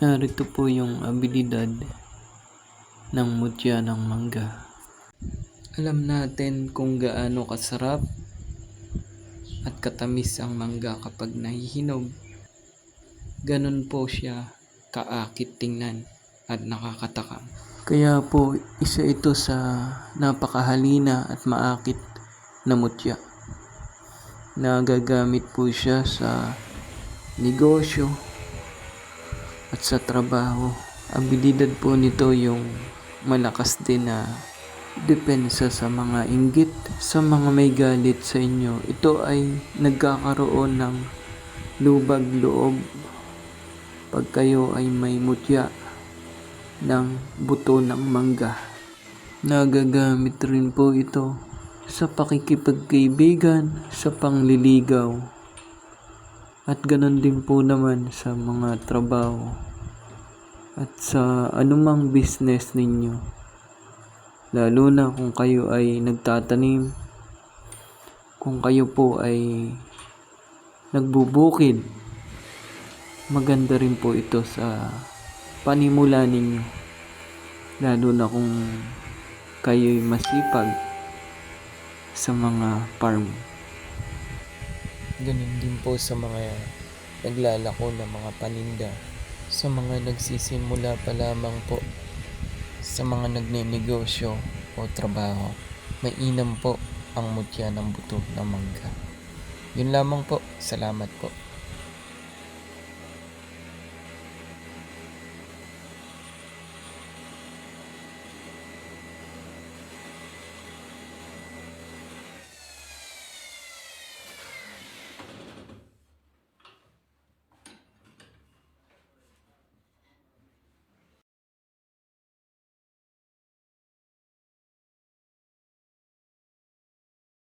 Narito po yung abilidad ng mutya ng mangga. Alam natin kung gaano kasarap at katamis ang mangga kapag nahihinog. Ganon po siya kaakit tingnan at nakakatakam. Kaya po isa ito sa napakahalina at maakit na mutya. Nagagamit po siya sa negosyo at sa trabaho. Abilidad po nito yung malakas din na depensa sa mga inggit, sa mga may galit sa inyo. Ito ay nagkakaroon ng lubag loob pag kayo ay may mutya ng buto ng mangga. Nagagamit rin po ito sa pakikipagkaibigan, sa pangliligaw, at ganon din po naman sa mga trabaho at sa anumang business ninyo. Lalo na kung kayo ay nagtatanim, kung kayo po ay nagbubukid, maganda rin po ito sa panimula ninyo. Lalo na kung kayo'y masipag sa mga farm. Ganun din po sa mga naglalako ng mga paninda. Sa mga nagsisimula pa lamang po sa mga nagnenegosyo o trabaho. Mainam po ang mutya ng buto ng mangga. Yun lamang po. Salamat po.